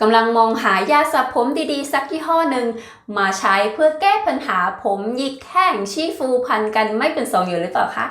กำลังมองหายาสระผมดีๆ สักยี่ห้อหนึ่งมาใช้เพื่อแก้ปัญหาผมหยิกแห้งชี้ฟูพันกันไม่เป็นสองอยู่หรือเปล่าคะ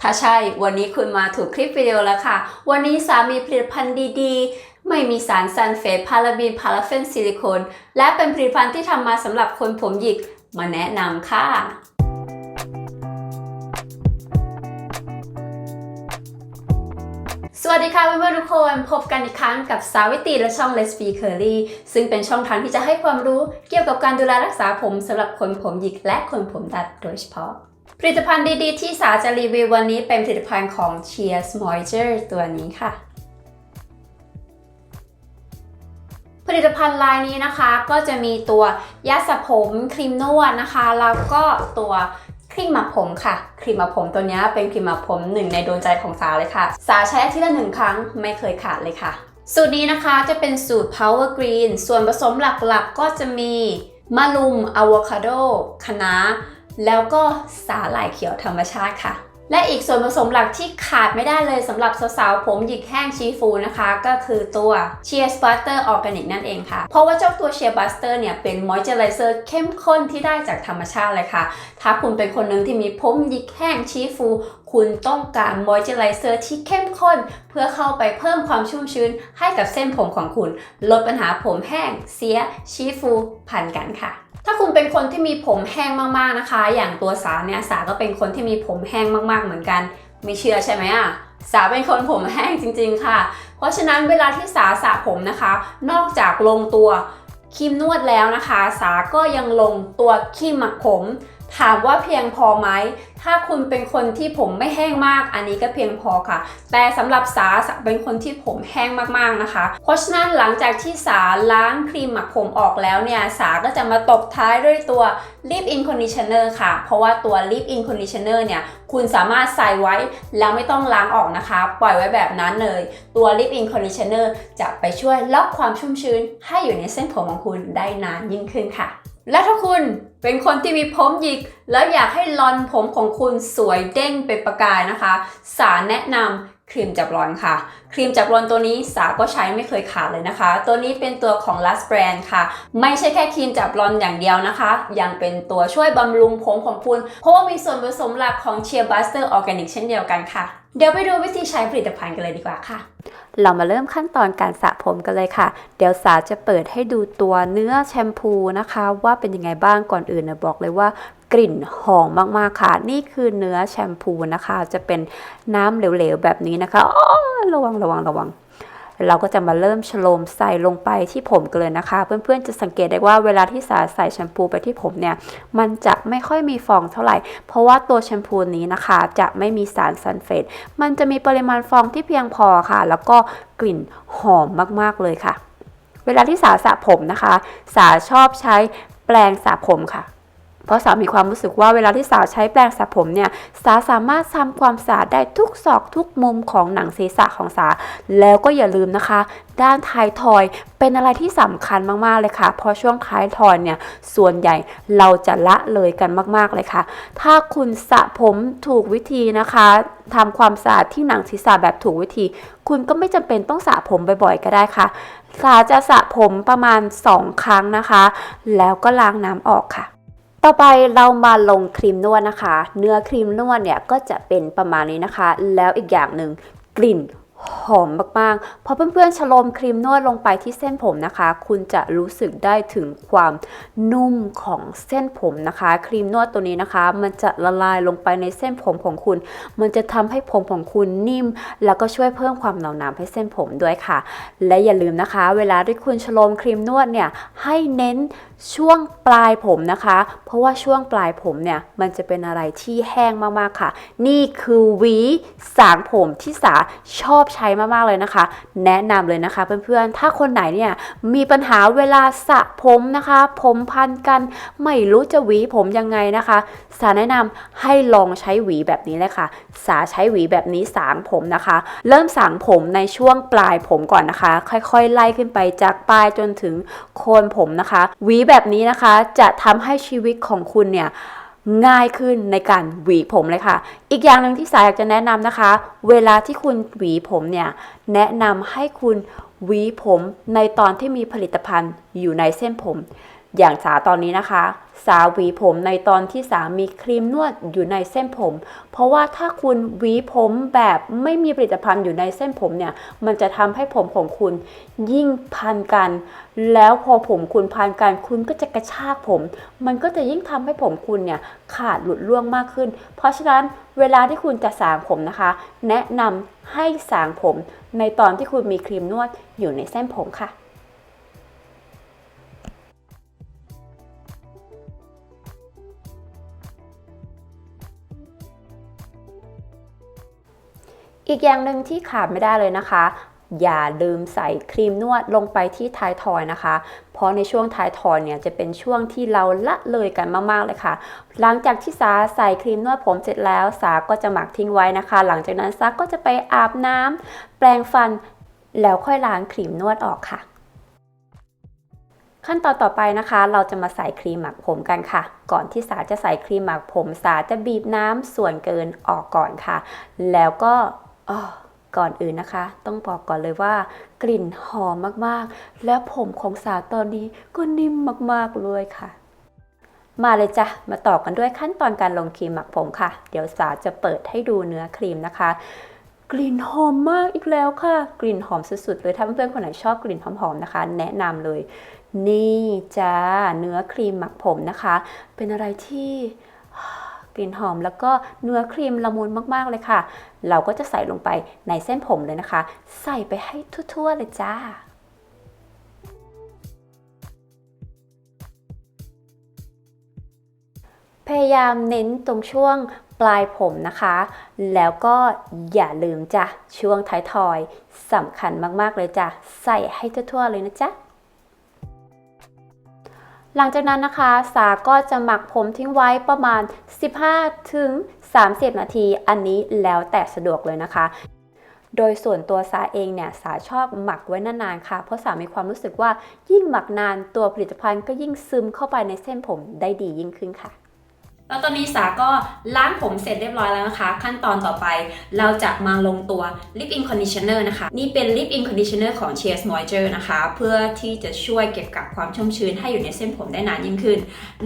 ถ้าใช่ วันนี้คุณมาถูกคลิปวิดีโอแล้วค่ะ วันนี้สามีผลิตภัณฑ์ดีๆ ไม่มีสารซัลเฟตพาราบีนพาราเฟนซิลิโคน และเป็นผลิตภัณฑ์ที่ทำมาสำหรับคนผมหยิกมาแนะนำค่ะ วัสดีค่ะเพื่อนๆทุกคนพบกันอีกครั้งกับสาวิตรีและช่อง Let's Be Curly ซึ่งเป็นช่องทางที่จะให้ความรู้เกี่ยวกับการดูแลรักษาผมสำหรับคนผมหยิกและคนผมดัดโดยเฉพาะ ผลิตภัณฑ์ดีๆ ที่สาจะรีวิววันนี้เป็นผลิตภัณฑ์ของ Cheers Moisture ตัวนี้ค่ะ ผลิตภัณฑ์ลายนี้นะคะก็จะมีตัวยาสระผมครีมนวดนะคะ แล้วก็ตัว รีมหมักผมค่ะ ครีมหมักผมตัวนี้เป็นครีมหมักผมหนึ่งในดวงใจของสาเลยค่ะ สาใช้อาทิตย์ละหนึ่งครั้งไม่เคยขาดเลยค่ะ สูตรนี้นะคะจะเป็นสูตร Power Green ส่วนผสมหลักๆก็จะมีมะลุมอะโวคาโดคะน้าแล้วก็สาหร่ายเขียวธรรมชาติค่ะ และอีกส่วนผสมหลักที่ขาดไม่ได้เลยสำหรับสาวๆ ผมหยิกแห้งชีฟูนะคะ ก็คือตัว Sheer Butter Organic นั่นเองค่ะ เพราะว่าเจ้าตัว Sheer Butter เนี่ยเป็น Moisturizer เข้มข้นที่ได้จากธรรมชาติเลยค่ะ ถ้าคุณเป็นคนหนึ่งที่มีผมหยิกแห้งชีฟู คุณต้องการ Moisturizer ที่เข้มข้น เพื่อเข้าไปเพิ่มความชุ่มชื้นให้กับเส้นผมของคุณ ลดปัญหาผมแห้ง เสียชีฟูพันกันค่ะ ถ้าคุณเป็นคนที่มีผมแห้งมากๆนะคะ อย่างตัวสาเนี่ยสาก็เป็นคนที่มีผมแห้งมากๆเหมือนกันไม่เชื่อใช่ไหมอะสาเป็นคนผมแห้งจริง ๆ ค่ะ เพราะฉะนั้นเวลาที่สาสระผมนะคะ นอกจากลงตัวครีมนวดแล้วนะคะ สาก็ยังลงตัวครีมหมักผม ถามว่าเพียงพอไหม ถ้าคุณเป็นคนที่ผมไม่แห้งมาก อันนี้ก็เพียงพอค่ะ แต่สำหรับสาสาเป็นคนที่ผมแห้งมากๆนะคะ เพราะฉะนั้นหลังจากที่สาล้างครีมหมักผมออกแล้วเนี่ย สาก็จะมาตบท้ายด้วยตัว Lip In Conditioner ค่ะ เพราะว่าตัว Lip In Conditioner เนี่ย คุณสามารถใส่ไว้แล้วไม่ต้องล้างออกนะคะ ปล่อยไว้แบบนั้นเลย ตัว Lip In Conditioner จะไปช่วยล็อกความชุ่มชื้นให้อยู่ในเส้นผมของคุณได้นานยิ่งขึ้นค่ะ และถ้าคุณเป็นคนที่มีผมหยิก แล้วอยากให้ลอนผมของคุณสวยเด้งเป็นประกายนะคะ สาแนะนำครีมจับรอนค่ะ ครีมจับรอนตัวนี้สาก็ใช้ไม่เคยขาดเลยนะคะ ตัวนี้เป็นตัวของ Last Brand ค่ะ ไม่ใช่แค่ครีมจับรอนอย่างเดียวนะคะ ยังเป็นตัวช่วยบำรุงผมของคุณ เพราะว่ามีส่วนผสมหลักของ Sheer Buster Organic เช่นเดียวกันค่ะ เดี๋ยวไปดูวิธีใช้ผลิตภัณฑ์กันเลยดีกว่าค่ะ เรามาเริ่มขั้นตอนการสระผมกันเลยค่ะ เดี๋ยวสาจะเปิดให้ดูตัวเนื้อแชมพูนะคะ ว่าเป็นยังไงบ้างก่อนอื่นนะบอกเลยว่ากลิ่นหอมมากๆค่ะ นี่คือเนื้อแชมพูนะคะ จะเป็นน้ำเหลวๆแบบนี้นะคะระวังระวังระวัง เราก็จะมาเริ่มฉโลมใส่ลงไปที่ผมกันเลยนะคะ เพื่อนๆจะสังเกตได้ว่าเวลาที่สาใส่แชมพูไปที่ผมเนี่ยมันจะไม่ค่อยมีฟองเท่าไหร่ เพราะว่าตัวแชมพูนี้นะคะ จะไม่มีสารซัลเฟตมันจะมีปริมาณฟองที่เพียงพอค่ะ แล้วก็กลิ่นหอมมากๆเลยค่ะ เวลาที่สาสระผมนะคะ สาชอบใช้แปรงสระผมค่ะ เพราะสามีความรู้สึกว่าเวลาที่สาวใช้แปรงสระผมเนี่ยสาสามารถทำความสะอาดได้ทุกซอกทุกมุมของหนังศีรษะของสาแล้วก็อย่าลืมนะคะ ด้านท้ายทอยเป็นอะไรที่สำคัญมาก ๆ เลยค่ะ เพราะช่วงท้ายทอยเนี่ยส่วนใหญ่เราจะละเลยกันมาก ๆ เลยค่ะ ถ้าคุณสระผมถูกวิธีนะคะทำความสะอาดที่หนังศีรษะแบบถูกวิธี คุณก็ไม่จำเป็นต้องสระผมบ่อย ๆ ก็ได้ค่ะสาจะสระผมประมาณ 2 ครั้งนะคะ แล้วก็ล้างน้ำออกค่ะ ต่อไปเรามาลงครีมนวดนะคะ เนื้อครีมนวดเนี่ยก็จะเป็นประมาณนี้นะคะ แล้วอีกอย่างหนึ่งกลิ่นหอมมากๆ พอเพื่อนๆฉโลมครีมนวดลงไปที่เส้นผมนะคะ คุณจะรู้สึกได้ถึงความนุ่มของเส้นผมนะคะ ครีมนวดตัวนี้นะคะ มันจะละลายลงไปในเส้นผมของคุณ มันจะทำให้ผมของคุณนิ่ม แล้วก็ช่วยเพิ่มความเหนียวหนามให้เส้นผมด้วยค่ะ และอย่าลืมนะคะ เวลาที่คุณฉโลมครีมนวดเนี่ย ให้เน้น ช่วงปลายผมนะคะ เพราะว่าช่วงปลายผมเนี่ยมันจะเป็นอะไรที่แห้งมากๆค่ะ นี่คือหวีสางผมที่สาชอบใช้มากๆเลยนะคะ แนะนำเลยนะคะเพื่อนๆ ถ้าคนไหนเนี่ยมีปัญหาเวลาสระผมนะคะ ผมพันกันไม่รู้จะหวีผมยังไงนะคะ สาแนะนำให้ลองใช้หวีแบบนี้เลยค่ะ สาใช้หวีแบบนี้สางผมนะคะ เริ่มสางผมในช่วงปลายผมก่อนนะคะ ค่อยๆ ไล่ขึ้นไปจากปลายจนถึงโคนผมนะคะหวีแบบนี้นะคะ จะทำให้ชีวิตของคุณเนี่ยง่ายขึ้นในการหวีผมเลยค่ะ อีกอย่างหนึ่งที่สายอยากจะแนะนำนะคะ เวลาที่คุณหวีผมเนี่ยแนะนำให้คุณหวีผมในตอนที่มีผลิตภัณฑ์อยู่ในเส้นผม อย่างสาตอนนี้นะคะ สาหวีผมในตอนที่สามีครีมนวดอยู่ในเส้นผม เพราะว่าถ้าคุณหวีผมแบบไม่มีผลิตภัณฑ์อยู่ในเส้นผมเนี่ย มันจะทำให้ผมของคุณยิ่งพันกัน แล้วพอผมคุณพันกัน คุณก็จะกระชากผม มันก็จะยิ่งทำให้ผมคุณเนี่ยขาดหลุดร่วงมากขึ้น เพราะฉะนั้นเวลาที่คุณจะสางผมนะคะ แนะนำให้สางผมในตอนที่คุณมีครีมนวดอยู่ในเส้นผมค่ะ อีกอย่างหนึ่งที่ขาดไม่ได้เลยนะคะ อย่าลืมใส่ครีมนวดลงไปที่ท้ายทอยนะคะ เพราะในช่วงท้ายทอยเนี่ยจะเป็นช่วงที่เราละเลยกันมากๆเลยค่ะ หลังจากที่สาใส่ครีมนวดผมเสร็จแล้ว สาก็จะหมักทิ้งไว้นะคะ หลังจากนั้นสาก็จะไปอาบน้ำแปรงฟัน แล้วค่อยล้างครีมนวดออกค่ะขั้นตอนต่อไปนะคะ เราจะมาใส่ครีมหมักผมกันค่ะ ก่อนที่สาจะใส่ครีมหมักผม สาจะบีบน้ำส่วนเกินออกก่อนค่ะ แล้วก็ ก่อนอื่นนะคะ ต้องบอกก่อนเลยว่ากลิ่นหอมมากๆ และผมของสาตอนนี้ก็นิ่มมากๆเลยค่ะ มาเลยจ้ะ มาต่อกันด้วยขั้นตอนการลงครีมหมักผมค่ะ เดี๋ยวสาจะเปิดให้ดูเนื้อครีมนะคะกลิ่นหอมมากอีกแล้วค่ะ กลิ่นหอมสุดๆเลยถ้าเพื่อนๆคนไหนชอบกลิ่นหอมๆนะคะ แนะนำเลย นี่จ้าเนื้อครีมหมักผมนะคะ เป็นอะไรที่ กลิ่นหอม แล้วก็เนื้อครีมละมุนมากๆเลยค่ะ เราก็จะใส่ลงไปในเส้นผมเลยนะคะ ใส่ไปให้ทั่วๆเลยจ้าพยายามเน้นตรงช่วงปลายผมนะคะ แล้วก็อย่าลืมจ้ะช่วงท้ายทอยสำคัญมากๆเลยจ้ะใส่ให้ทั่วๆเลยนะจ๊ะ หลังจากนั้นนะคะ สาก็จะหมักผมทิ้งไว้ประมาณ 15 ถึง 30 นาที อันนี้แล้วแต่สะดวกเลยนะคะโดยส่วนตัวสาเองเนี่ยสาชอบหมักไว้นานๆค่ะ เพราะสามีความรู้สึกว่ายิ่งหมักนานตัวผลิตภัณฑ์ก็ยิ่งซึมเข้าไปในเส้นผมได้ดียิ่งขึ้นค่ะ แล้วตอนนี้สาก็ล้างผมเสร็จเรียบร้อยแล้วนะคะ ขั้นตอนต่อไปเราจะมาลงตัว Lip In Conditioner นะคะ นี่เป็น Lip In Conditioner ของ Cheers Moisture นะคะ เพื่อที่จะช่วยเก็บกักความชุ่มชื้นให้อยู่ในเส้นผมได้นานยิ่งขึ้น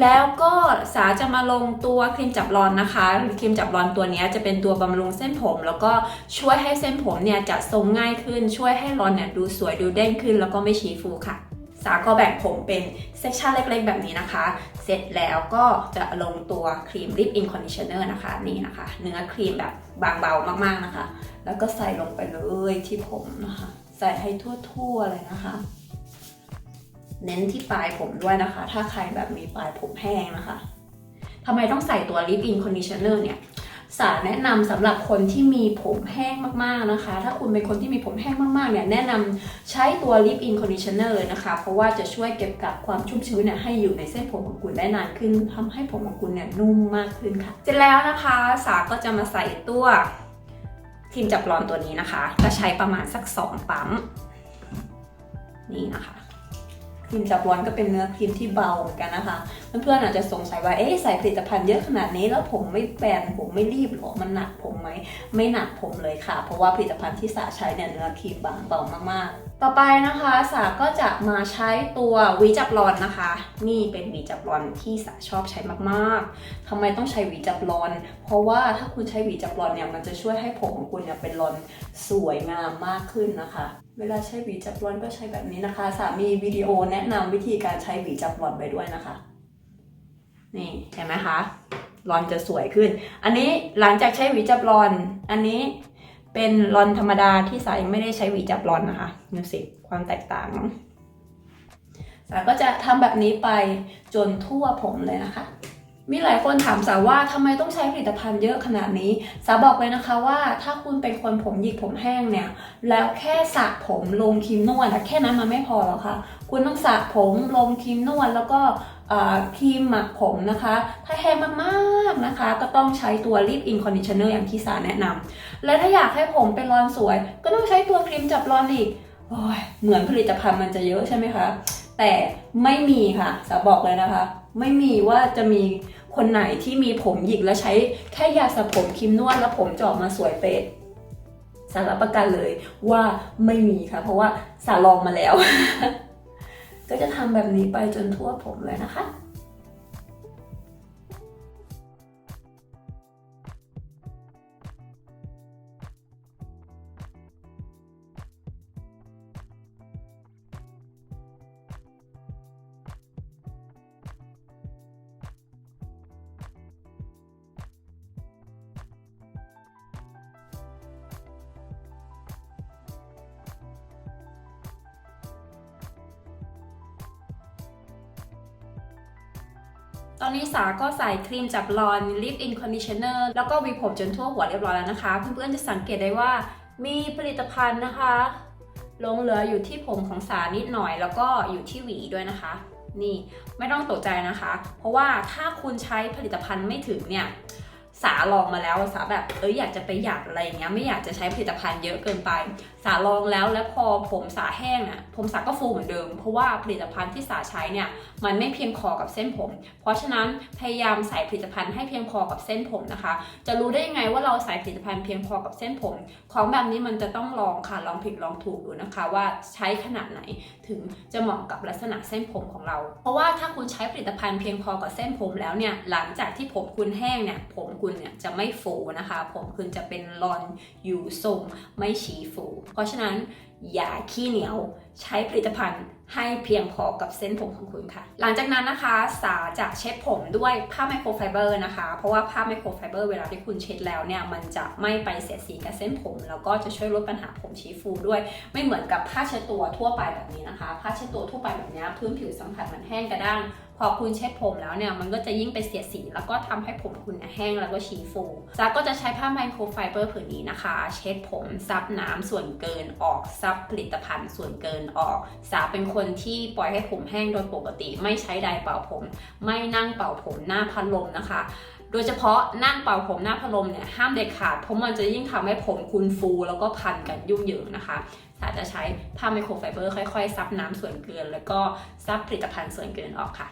แล้วก็สาจะมาลงตัวครีมจับรอนนะคะครีมจับรอนตัวนี้จะเป็นตัวบำรุงเส้นผม แล้วก็ช่วยให้เส้นผมเนี่ยจะทรงง่ายขึ้น ช่วยให้รอนเนี่ยดูสวยดูเด้งขึ้น แล้วก็ไม่ชี้ฟูค่ะ สาก็แบ่งผมเป็นเซกชันเล็กๆ แบบนี้นะคะ เสร็จแล้วก็จะลงตัวครีม Lip In Conditioner นะคะ นี่นะคะ เนื้อครีมแบบบางเบามากๆนะคะ แล้วก็ใส่ลงไปเลยที่ผมนะคะ ใส่ให้ทั่วๆเลยนะคะ เน้นที่ปลายผมด้วยนะคะ ถ้าใครแบบมีปลายผมแห้งนะคะทำไมต้องใส่ตัว Lip In Conditioner เนี่ย สาแนะนำสำหรับคนที่มีผมแห้งมากๆนะคะ ถ้าคุณเป็นคนที่มีผมแห้งมากๆเนี่ยแนะนำใช้ตัว Lip In Conditioner เลยนะคะ เพราะว่าจะช่วยเก็บกักความชุ่มชื้นเนี่ยให้อยู่ในเส้นผมของคุณได้นานขึ้นทำให้ผมของคุณเนี่ยนุ่มมากขึ้นค่ะ เสร็จแล้วนะคะสาก็จะมาใส่ตัวครีมจับร้อนตัวนี้นะคะ จะใช้ประมาณสัก 2 ปั๊ม นี่นะคะครีมจับร้อนก็เป็นเนื้อครีมที่เบาเหมือนกันนะคะ เพื่อนๆอาจจะสงสัยว่า เอ๊ะใส่ผลิตภัณฑ์เยอะขนาดนี้แล้วผมไม่แบนผมไม่รีบหรอมันหนักผมไหม ไม่หนักผมเลยค่ะ เพราะว่าผลิตภัณฑ์ที่สาใช้เนี่ยเนื้อครีมบางเบามากๆต่อไปนะคะสาก็จะมาใช้ตัวหวีจับรอนนะคะ นี่เป็นหวีจับรอนที่สาชอบใช้มากๆทำไมต้องใช้หวีจับรอน เพราะว่าถ้าคุณใช้หวีจับรอนเนี่ยมันจะช่วยให้ผมของคุณเนี่ยเป็นรอนสวยงามมากขึ้นนะคะ เวลาใช้หวีจับรอนก็ใช้แบบนี้นะคะ สามีวิดีโอแนะนำวิธีการใช้หวีจับรอนไปด้วยนะคะ นี่เห็นไหมคะรอนจะสวยขึ้น อันนี้หลังจากใช้หวีจับรอน อันนี้เป็นรอนธรรมดาที่สายไม่ได้ใช้หวีจับรอนนะคะดูสิความแตกต่างสาก็จะทำแบบนี้ไปจนทั่วผมเลยนะคะ มีหลายคนถามสาว่าทำไมต้องใช้ผลิตภัณฑ์เยอะขนาดนี้ สาบอกเลยนะคะว่าถ้าคุณเป็นคนผมหยิกผมแห้งเนี่ย แล้วแค่สระผมลงครีมนวดแค่นั้นมันไม่พอหรอกค่ะ คุณต้องสระผมลงครีมนวดแล้วก็ ครีมหมักผมนะคะ ถ้าแห้งมากๆนะคะ ก็ต้องใช้ตัว Lip In Conditioner อย่างที่สาแนะนำและถ้าอยากให้ผมเป็นรอนสวย ก็ต้องใช้ตัวครีมจับรอนอีกโอ้ยเหมือนผลิตภัณฑ์มันจะเยอะใช่ไหมคะ แต่ไม่มีค่ะสาบอกเลยนะคะ ไม่มีว่าจะมีคนไหนที่มีผมหยิกแล้วใช้แค่ยาสระผมครีมนวดแล้วผมจะออกมาสวยเป๊ะสารับประกันเลยว่าไม่มีค่ะ เพราะว่าสาลองมาแล้ว ก็จะทำแบบนี้ไปจนทั่วผมเลยนะคะ ตอนนี้สาก็ใส่ครีมจับรอนลิปอินคอนดิชเนอร์แล้วก็วีผมจนทั่วหัวเรียบร้อยแล้วนะคะ เพื่อนๆจะสังเกตได้ว่ามีผลิตภัณฑ์นะคะลงเหลืออยู่ที่ผมของสานิดหน่อย แล้วก็อยู่ที่หวีด้วยนะคะ นี่ไม่ต้องตกใจนะคะ เพราะว่าถ้าคุณใช้ผลิตภัณฑ์ไม่ถึงเนี่ย สาลองมาแล้วสาแบบเอ้ยอยากจะไปหยัดอะไรเงี้ยไม่อยากจะใช้ผลิตภัณฑ์เยอะเกินไป สาลองแล้วแล้วพอผมสาแห้งอะผมสาก็ฟูเหมือนเดิม เพราะว่าผลิตภัณฑ์ที่สาใช้เนี่ยมันไม่เพียงพอกับเส้นผม เพราะฉะนั้นพยายามใส่ผลิตภัณฑ์ให้เพียงพอกับเส้นผมนะคะ จะรู้ได้ยังไงว่าเราใส่ผลิตภัณฑ์เพียงพอกับเส้นผม ของแบบนี้มันจะต้องลองค่ะลองผิดลองถูกดูนะคะ ว่าใช้ขนาดไหนถึงจะเหมาะกับลักษณะเส้นผมของเรา เพราะว่าถ้าคุณใช้ผลิตภัณฑ์เพียงพอกับเส้นผมแล้วเนี่ยหลังจากที่ผมคุณแห้งเนี่ยผมคุณเนี่ยจะไม่ฟูนะคะ ผมคุณจะเป็นรอนอยู่ทรงไม่ฉีฟู เพราะฉะนั้นอย่าขี้เหนียว ใช้ผลิตภัณฑ์ให้เพียงพอกับเส้นผมของคุณค่ะ หลังจากนั้นนะคะ สาจะเช็ดผมด้วยผ้าไมโครไฟเบอร์นะคะ เพราะว่าผ้าไมโครไฟเบอร์เวลาที่คุณเช็ดแล้วเนี่ย มันจะไม่ไปเสียสีกับเส้นผม แล้วก็จะช่วยลดปัญหาผมชี้ฟูด้วย ไม่เหมือนกับผ้าเช็ดตัวทั่วไปแบบนี้นะคะ ผ้าเช็ดตัวทั่วไปแบบนี้พื้นผิวสัมผัสมันแห้งกระด้าง พอคุณเช็ดผมแล้วเนี่ย มันก็จะยิ่งไปเสียสี แล้วก็ทำให้ผมคุณแห้งแล้วก็ชี้ฟูซาก็จะใช้ผ้าไมโครไฟเบอร์ผืนนี้นะคะ เช็ดผมซับน้ำส่วนเกินออกซับผลิตภัณฑ์ส่วนเกินออกสาเป็นคนที่ปล่อยให้ผมแห้งโดยปกติ ไม่ใช้ไดร์เป่าผม ไม่นั่งเป่าผมหน้าพัดลมนะคะ โดยเฉพาะนั่งเป่าผมหน้าพัดลมเนี่ยห้ามเด็ดขาดเพราะมันจะยิ่งทำให้ผมคุณฟู แล้วก็พันกันยุ่งเหยิงนะคะสาจะใช้ผ้าไมโครไฟเบอร์ค่อยๆ ซับน้ำส่วนเกิน แล้วก็ซับผลิตภัณฑ์ส่วนเกินออกค่ะ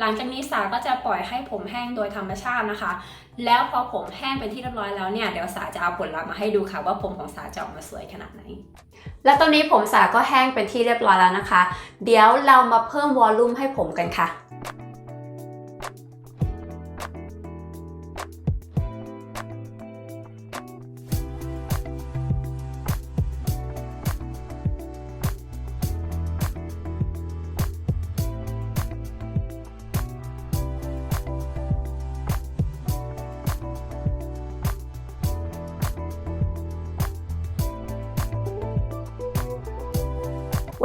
หลังจากนี้สาก็จะปล่อยให้ผมแห้งโดยธรรมชาตินะคะ แล้วพอผมแห้งเป็นที่เรียบร้อยแล้วเนี่ยเดี๋ยวสาจะเอาผลลัพธ์มาให้ดูค่ะ ว่าผมของสาจะออกมาสวยขนาดไหน และตอนนี้ผมสาก็แห้งเป็นที่เรียบร้อยแล้วนะคะ เดี๋ยวเรามาเพิ่มวอลลุ่มให้ผมกันค่ะ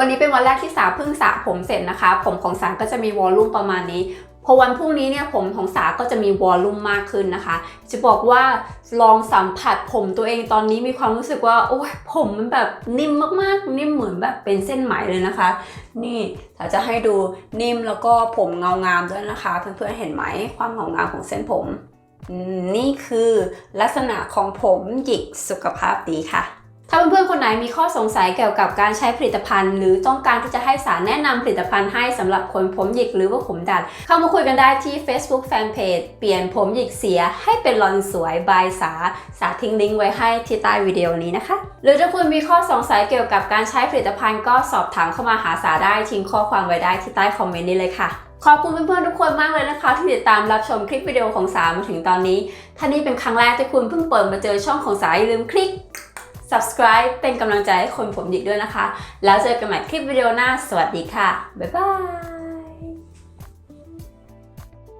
วันนี้เป็นวันแรกที่สาเพิ่งสระผมเสร็จนะคะ ผมของสาก็จะมีวอลลุ่มประมาณนี้พอวันพรุ่งนี้เนี่ยผมของสาก็จะมีวอลลุ่มมากขึ้นนะคะ จะบอกว่าลองสัมผัสผมตัวเองตอนนี้มีความรู้สึกว่าโอ้ยผมมันแบบนิ่มมากๆ นิ่มเหมือนแบบเป็นเส้นไหมเลยนะคะ นี่สาจะให้ดูนิ่มแล้วก็ผมเงางามด้วยนะคะ เพื่อนๆเห็นไหมความเงางามของเส้นผมอืมนี่คือลักษณะของผมหยิกสุขภาพดีค่ะ ถ้าเพื่อนๆคนไหนมีข้อสงสัยเกี่ยวกับการใช้ผลิตภัณฑ์ หรือต้องการที่จะให้สารแนะนำผลิตภัณฑ์ให้สำหรับคนผมหยิกหรือว่าผมดัด เข้ามาคุยกันได้ที่ Facebook Fanpage เปลี่ยนผมหยิกเสียให้เป็นรอนสวยบายสา สาทิ้งลิงก์ไว้ให้ที่ใต้วิดีโอนี้นะคะ หรือถ้าคุณมีข้อสงสัยเกี่ยวกับการใช้ผลิตภัณฑ์ก็สอบถามเข้ามาหาสาได้ทิ้งข้อความไว้ได้ที่ใต้คอมเมนต์นี้เลยค่ะขอบคุณเพื่อนๆทุกคนมากเลยนะคะ ที่ติดตามรับชมคลิปวิดีโอของสามาถึงตอนนี้ ถ้านี่เป็นครั้งแรกที่คุณเพิ่งเปิดมาเจอช่องของสาอย่าลืมคลิก subscribe เป็นกำลังใจให้คนผมหยิกด้วยนะคะ แล้วเจอกันใหม่คลิปวิดีโอหน้า สวัสดีค่ะ บ๊ายบาย